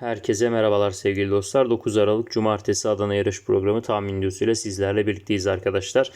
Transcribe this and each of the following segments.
Herkese merhabalar sevgili dostlar. 9 Aralık Cumartesi Adana yarış programı tahmin videosuyla sizlerle birlikteyiz arkadaşlar.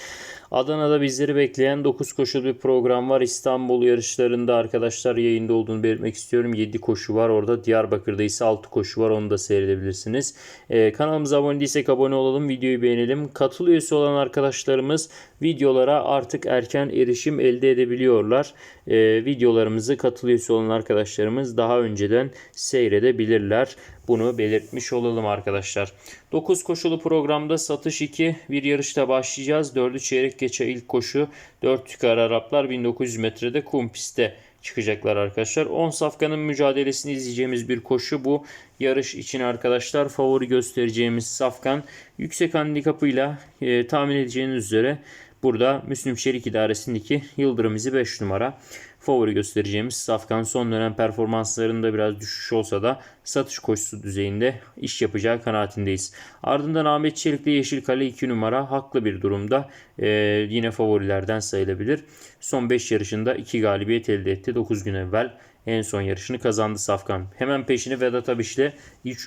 Adana'da bizleri bekleyen 9 koşulu bir program var. İstanbul yarışlarında arkadaşlar yayında olduğunu belirtmek istiyorum. 7 koşu var orada. Diyarbakır'da ise 6 koşu var. Onu da seyredebilirsiniz. Ee, kanalımıza abone değilsek abone olalım. Videoyu beğenelim. Katıl üyesi olan arkadaşlarımız videolara artık erken erişim elde edebiliyorlar. Ee, videolarımızı katıl üyesi olan arkadaşlarımız daha önceden seyredebilirler. Bunu belirtmiş olalım arkadaşlar. 9 koşulu programda satış 2 bir yarışta başlayacağız. 4'ü çeyrek geçe ilk koşu 4 tükar Araplar 1900 metrede kum pistte çıkacaklar arkadaşlar. 10 safkanın mücadelesini izleyeceğimiz bir koşu bu. Yarış için arkadaşlar favori göstereceğimiz safkan yüksek handikapıyla e, tahmin edeceğiniz üzere burada Müslüm Şerik idaresindeki Yıldırım izi 5 numara favori göstereceğimiz Safkan son dönem performanslarında biraz düşüş olsa da satış koşusu düzeyinde iş yapacağı kanaatindeyiz. Ardından Ahmet Çelik'le Yeşilkale 2 numara haklı bir durumda ee, yine favorilerden sayılabilir. Son 5 yarışında 2 galibiyet elde etti 9 gün evvel. En son yarışını kazandı Safkan. Hemen peşini Vedat Abiş'le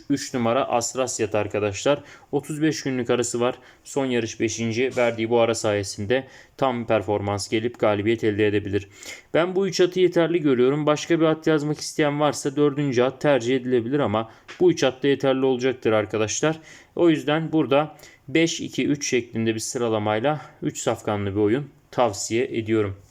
3 numara Astrasyat arkadaşlar. 35 günlük arası var. Son yarış 5. verdiği bu ara sayesinde tam performans gelip galibiyet elde edebilir. Ben bu 3 atı yeterli görüyorum. Başka bir at yazmak isteyen varsa 4. at tercih edilebilir ama bu 3 at da yeterli olacaktır arkadaşlar. O yüzden burada 5-2-3 şeklinde bir sıralamayla 3 safkanlı bir oyun tavsiye ediyorum.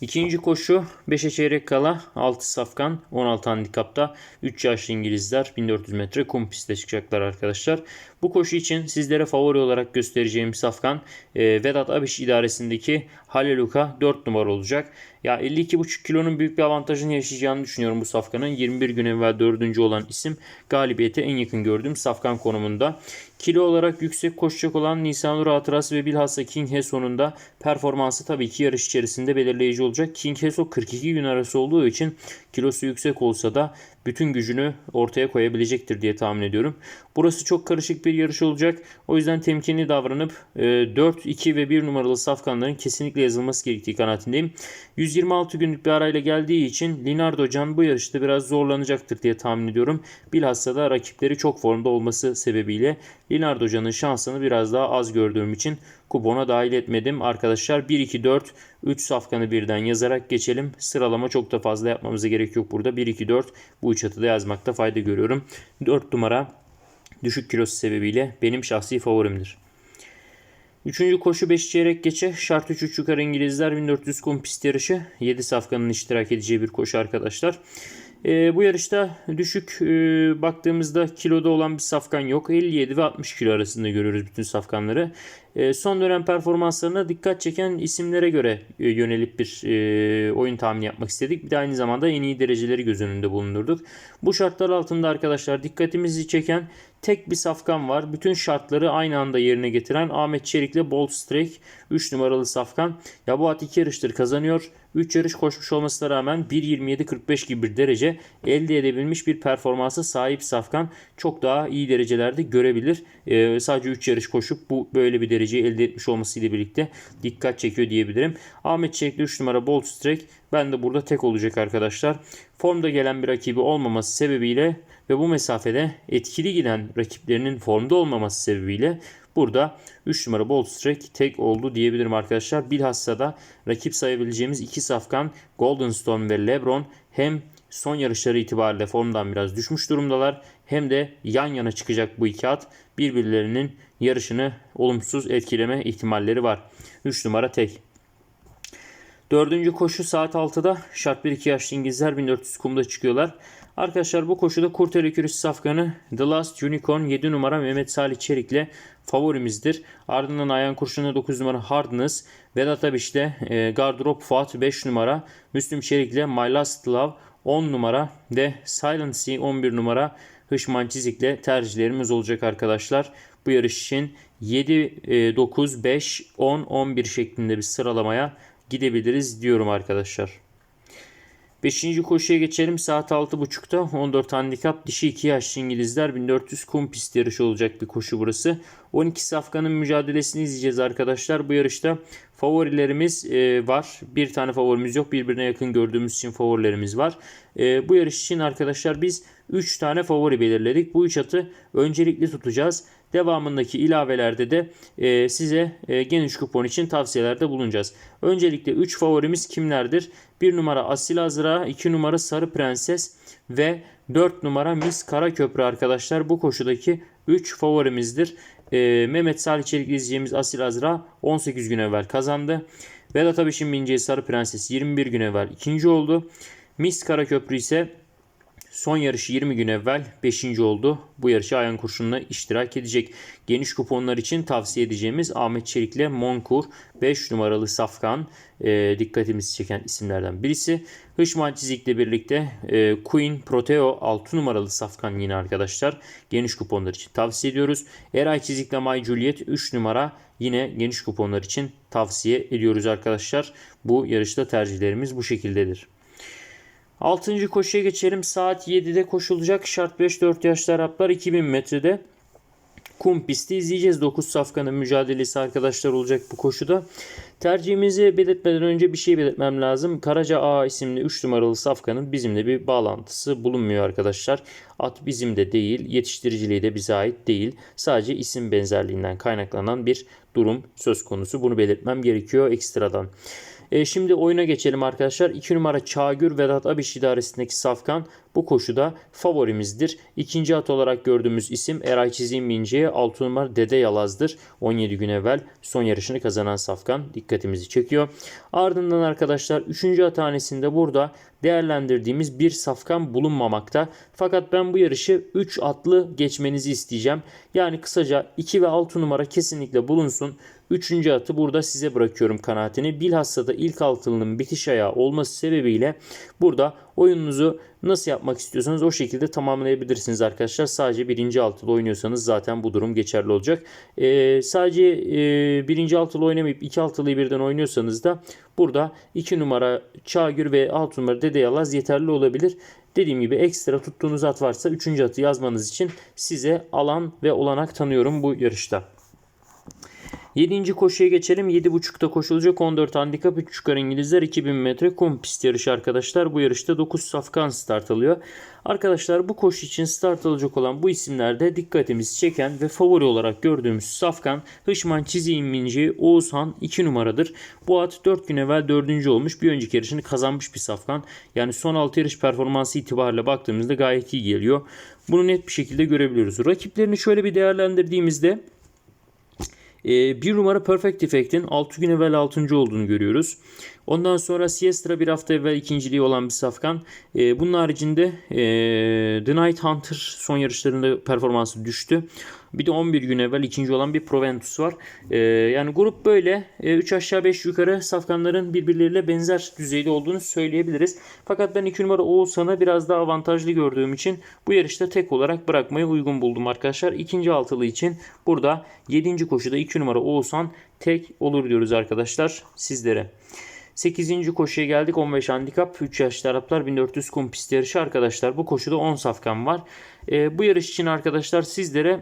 İkinci koşu 5'e çeyrek kala 6 safkan 16 handikapta 3 yaşlı İngilizler 1400 metre kum pistte çıkacaklar arkadaşlar. Bu koşu için sizlere favori olarak göstereceğim safkan e, Vedat Abiş idaresindeki Haleluka 4 numara olacak. Ya 52,5 kilonun büyük bir avantajını yaşayacağını düşünüyorum bu safkanın. 21 gün evvel 4. olan isim galibiyete en yakın gördüğüm safkan konumunda. Kilo olarak yüksek koşacak olan Nisanur Hatırası ve bilhassa King Heson'un da performansı tabii ki yarış içerisinde belirleyici olacak. King Heso 42 gün arası olduğu için kilosu yüksek olsa da bütün gücünü ortaya koyabilecektir diye tahmin ediyorum. Burası çok karışık bir yarış olacak. O yüzden temkinli davranıp 4, e, 2 ve 1 numaralı safkanların kesinlikle yazılması gerektiği kanaatindeyim. 126 günlük bir arayla geldiği için Linardo Can bu yarışta biraz zorlanacaktır diye tahmin ediyorum. Bilhassa da rakipleri çok formda olması sebebiyle Linardo Can'ın şansını biraz daha az gördüğüm için kupona dahil etmedim. Arkadaşlar 1, 2, 4, 3 safkanı birden yazarak geçelim. Sıralama çok da fazla yapmamıza gerek yok burada. 1, 2, 4 bu üç atı da yazmakta fayda görüyorum. 4 numara düşük kilosu sebebiyle benim şahsi favorimdir. Üçüncü koşu 5 çeyrek geçe. Şart 3 3 yukarı İngilizler 1400 kum pist yarışı. 7 safkanın iştirak edeceği bir koşu arkadaşlar. E, bu yarışta düşük e, baktığımızda kiloda olan bir safkan yok. 57 ve 60 kilo arasında görüyoruz bütün safkanları. E, son dönem performanslarına dikkat çeken isimlere göre e, yönelip bir e, oyun tahmini yapmak istedik. Bir de aynı zamanda en iyi dereceleri göz önünde bulundurduk. Bu şartlar altında arkadaşlar dikkatimizi çeken tek bir safkan var. Bütün şartları aynı anda yerine getiren Ahmet Çelik'le Bolt Strike 3 numaralı safkan. Ya bu at 2 yarıştır kazanıyor. 3 yarış koşmuş olmasına rağmen 1.27.45 gibi bir derece elde edebilmiş bir performansa sahip Safkan çok daha iyi derecelerde görebilir. Ee, sadece 3 yarış koşup bu böyle bir dereceyi elde etmiş olmasıyla birlikte dikkat çekiyor diyebilirim. Ahmet Çelikli 3 numara Bolt Strike ben de burada tek olacak arkadaşlar. Formda gelen bir rakibi olmaması sebebiyle ve bu mesafede etkili giden rakiplerinin formda olmaması sebebiyle Burada 3 numara Bolt Strike tek oldu diyebilirim arkadaşlar. Bilhassa da rakip sayabileceğimiz iki safkan Golden Stone ve Lebron hem son yarışları itibariyle formdan biraz düşmüş durumdalar. Hem de yan yana çıkacak bu iki at birbirlerinin yarışını olumsuz etkileme ihtimalleri var. 3 numara tek. Dördüncü koşu saat 6'da şart 1-2 yaşlı İngilizler 1400 kumda çıkıyorlar. Arkadaşlar bu koşuda Kurtel Kürüs Safkanı The Last Unicorn 7 numara Mehmet Salih Çelik'le favorimizdir. Ardından Ayhan Kurşun'da 9 numara Hardness, Vedat Abiş'te e, Gardrop Fuat 5 numara, Müslüm Çelik'le My Last Love 10 numara ve Silent Sea 11 numara Hışman Çizik'le tercihlerimiz olacak arkadaşlar. Bu yarış için 7, 9, 5, 10, 11 şeklinde bir sıralamaya gidebiliriz diyorum arkadaşlar. Beşinci koşuya geçelim. Saat 6.30'da 14 handikap dişi 2 yaşlı İngilizler 1400 kum pist yarışı olacak bir koşu burası. 12 safkanın mücadelesini izleyeceğiz arkadaşlar. Bu yarışta Favorilerimiz e, var. Bir tane favorimiz yok. Birbirine yakın gördüğümüz için favorilerimiz var. E, bu yarış için arkadaşlar biz 3 tane favori belirledik. Bu 3 atı öncelikli tutacağız. Devamındaki ilavelerde de e, size e, geniş kupon için tavsiyelerde bulunacağız. Öncelikle 3 favorimiz kimlerdir? 1 numara Asil Azra, 2 numara Sarı Prenses ve 4 numara Mis Karaköprü arkadaşlar. Bu koşudaki 3 favorimizdir. E, Mehmet Salih Çelik izleyeceğimiz Asil Azra 18 gün evvel kazandı. Vedat Abiş'in bineceği Sarı Prenses 21 gün evvel ikinci oldu. Mis Karaköprü ise Son yarışı 20 gün evvel 5. oldu. Bu yarışa Ayan Kurşun'la iştirak edecek. Geniş kuponlar için tavsiye edeceğimiz Ahmet Çelik'le Monkur 5 numaralı Safkan e, dikkatimizi çeken isimlerden birisi. Hışman Çizik'le birlikte e, Queen Proteo 6 numaralı Safkan yine arkadaşlar. Geniş kuponlar için tavsiye ediyoruz. Eray Çizik'le My Juliet 3 numara yine geniş kuponlar için tavsiye ediyoruz arkadaşlar. Bu yarışta tercihlerimiz bu şekildedir. 6. koşuya geçelim. Saat 7'de koşulacak. Şart 5-4 yaşlı Araplar 2000 metrede. Kum pisti izleyeceğiz. 9 safkanın mücadelesi arkadaşlar olacak bu koşuda. Tercihimizi belirtmeden önce bir şey belirtmem lazım. Karaca A isimli 3 numaralı safkanın bizimle bir bağlantısı bulunmuyor arkadaşlar. At bizim de değil, yetiştiriciliği de bize ait değil. Sadece isim benzerliğinden kaynaklanan bir durum söz konusu. Bunu belirtmem gerekiyor ekstradan. E, şimdi oyuna geçelim arkadaşlar. 2 numara Çağgür Vedat Abiş idaresindeki Safkan bu koşuda favorimizdir. İkinci at olarak gördüğümüz isim Eray Çizim Minci'ye 6 numara Dede Yalaz'dır. 17 gün evvel son yarışını kazanan Safkan dikkatimizi çekiyor. Ardından arkadaşlar 3. atanesinde burada değerlendirdiğimiz bir safkan bulunmamakta. Fakat ben bu yarışı 3 atlı geçmenizi isteyeceğim. Yani kısaca 2 ve 6 numara kesinlikle bulunsun. Üçüncü atı burada size bırakıyorum kanaatini. Bilhassa da ilk altılının bitiş ayağı olması sebebiyle burada oyununuzu nasıl yapmak istiyorsanız o şekilde tamamlayabilirsiniz arkadaşlar. Sadece birinci altılı oynuyorsanız zaten bu durum geçerli olacak. Ee, sadece e, birinci altılı oynamayıp iki altılıyı birden oynuyorsanız da burada iki numara Çağgür ve alt numara Dede Yalaz yeterli olabilir. Dediğim gibi ekstra tuttuğunuz at varsa üçüncü atı yazmanız için size alan ve olanak tanıyorum bu yarışta. 7. koşuya geçelim. 7.5'ta koşulacak 14 handikap 3 çıkar İngilizler 2000 metre kum pist yarışı arkadaşlar. Bu yarışta 9 safkan start alıyor. Arkadaşlar bu koşu için start alacak olan bu isimlerde dikkatimizi çeken ve favori olarak gördüğümüz Safkan, Hışman Çizi Minci, Oğuzhan 2 numaradır. Bu at 4 gün evvel 4. olmuş. Bir önceki yarışını kazanmış bir Safkan. Yani son 6 yarış performansı itibariyle baktığımızda gayet iyi geliyor. Bunu net bir şekilde görebiliyoruz. Rakiplerini şöyle bir değerlendirdiğimizde e, bir numara Perfect Effect'in 6 gün evvel 6. olduğunu görüyoruz. Ondan sonra Siestra bir hafta evvel ikinciliği olan bir safkan. E, bunun haricinde e, The Night Hunter son yarışlarında performansı düştü. Bir de 11 gün evvel ikinci olan bir Proventus var. E, yani grup böyle. E, 3 aşağı 5 yukarı safkanların birbirleriyle benzer düzeyde olduğunu söyleyebiliriz. Fakat ben 2 numara Oğuzhan'ı biraz daha avantajlı gördüğüm için bu yarışta tek olarak bırakmayı uygun buldum arkadaşlar. İkinci altılı için burada 7. koşuda 2 numara Oğuzhan tek olur diyoruz arkadaşlar sizlere. 8. koşuya geldik. 15 handikap. 3 yaşlı Araplar 1400 kum pist yarışı arkadaşlar. Bu koşuda 10 safkan var. E, bu yarış için arkadaşlar sizlere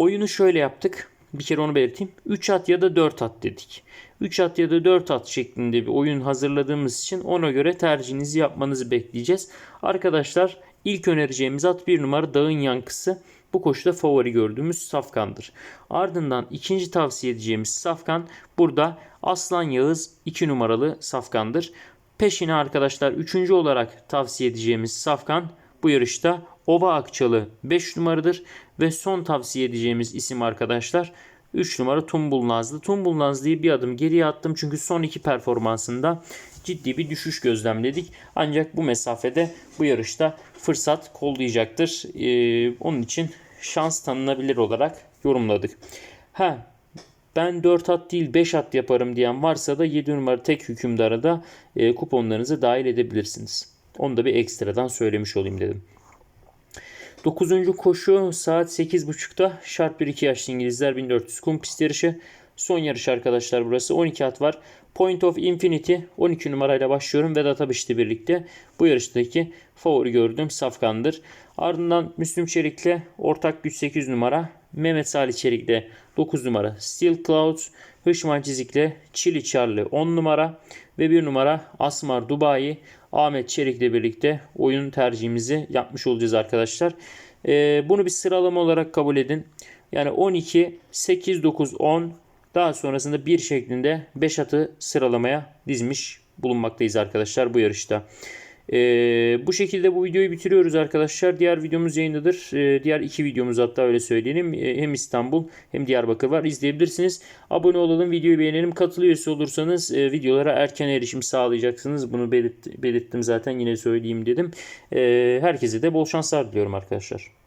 oyunu şöyle yaptık. Bir kere onu belirteyim. 3 at ya da 4 at dedik. 3 at ya da 4 at şeklinde bir oyun hazırladığımız için ona göre tercihinizi yapmanızı bekleyeceğiz. Arkadaşlar ilk önereceğimiz at 1 numara Dağın Yankısı bu koşuda favori gördüğümüz Safkan'dır. Ardından ikinci tavsiye edeceğimiz Safkan burada Aslan Yağız 2 numaralı Safkan'dır. Peşine arkadaşlar 3. olarak tavsiye edeceğimiz Safkan bu yarışta Ova Akçalı 5 numaradır ve son tavsiye edeceğimiz isim arkadaşlar 3 numara Tumbul Nazlı. Tumbul Nazlı'yı bir adım geriye attım çünkü son iki performansında ciddi bir düşüş gözlemledik. Ancak bu mesafede bu yarışta fırsat kollayacaktır. Ee, onun için şans tanınabilir olarak yorumladık. Ha ben 4 at değil 5 at yaparım diyen varsa da 7 numara tek hükümdara da e, kuponlarınızı dahil edebilirsiniz. Onu da bir ekstradan söylemiş olayım dedim. 9. koşu saat 8.30'da şart 1-2 yaşlı İngilizler 1400 kum pist yarışı. Son yarış arkadaşlar burası. 12 at var. Point of Infinity 12 numarayla başlıyorum. Vedat Abiş'le birlikte bu yarıştaki favori gördüğüm safkandır. Ardından Müslüm Çelik'le ortak güç 8 numara. Mehmet Salih Çelik'le 9 numara Steel Clouds Hışman Çizik'le Çili Charlie 10 numara ve 1 numara Asmar Dubai Ahmet Çelik'le birlikte oyun tercihimizi yapmış olacağız arkadaşlar. Ee, bunu bir sıralama olarak kabul edin. Yani 12, 8, 9, 10 daha sonrasında 1 şeklinde 5 atı sıralamaya dizmiş bulunmaktayız arkadaşlar bu yarışta. Ee, bu şekilde bu videoyu bitiriyoruz arkadaşlar. Diğer videomuz yayındadır. Ee, diğer iki videomuz hatta öyle söyleyelim. Ee, hem İstanbul hem Diyarbakır var. İzleyebilirsiniz. Abone olalım, videoyu beğenelim. Katıl üyesi olursanız e, videolara erken erişim sağlayacaksınız. Bunu belirt, belirttim zaten yine söyleyeyim dedim. Ee, herkese de bol şanslar diliyorum arkadaşlar.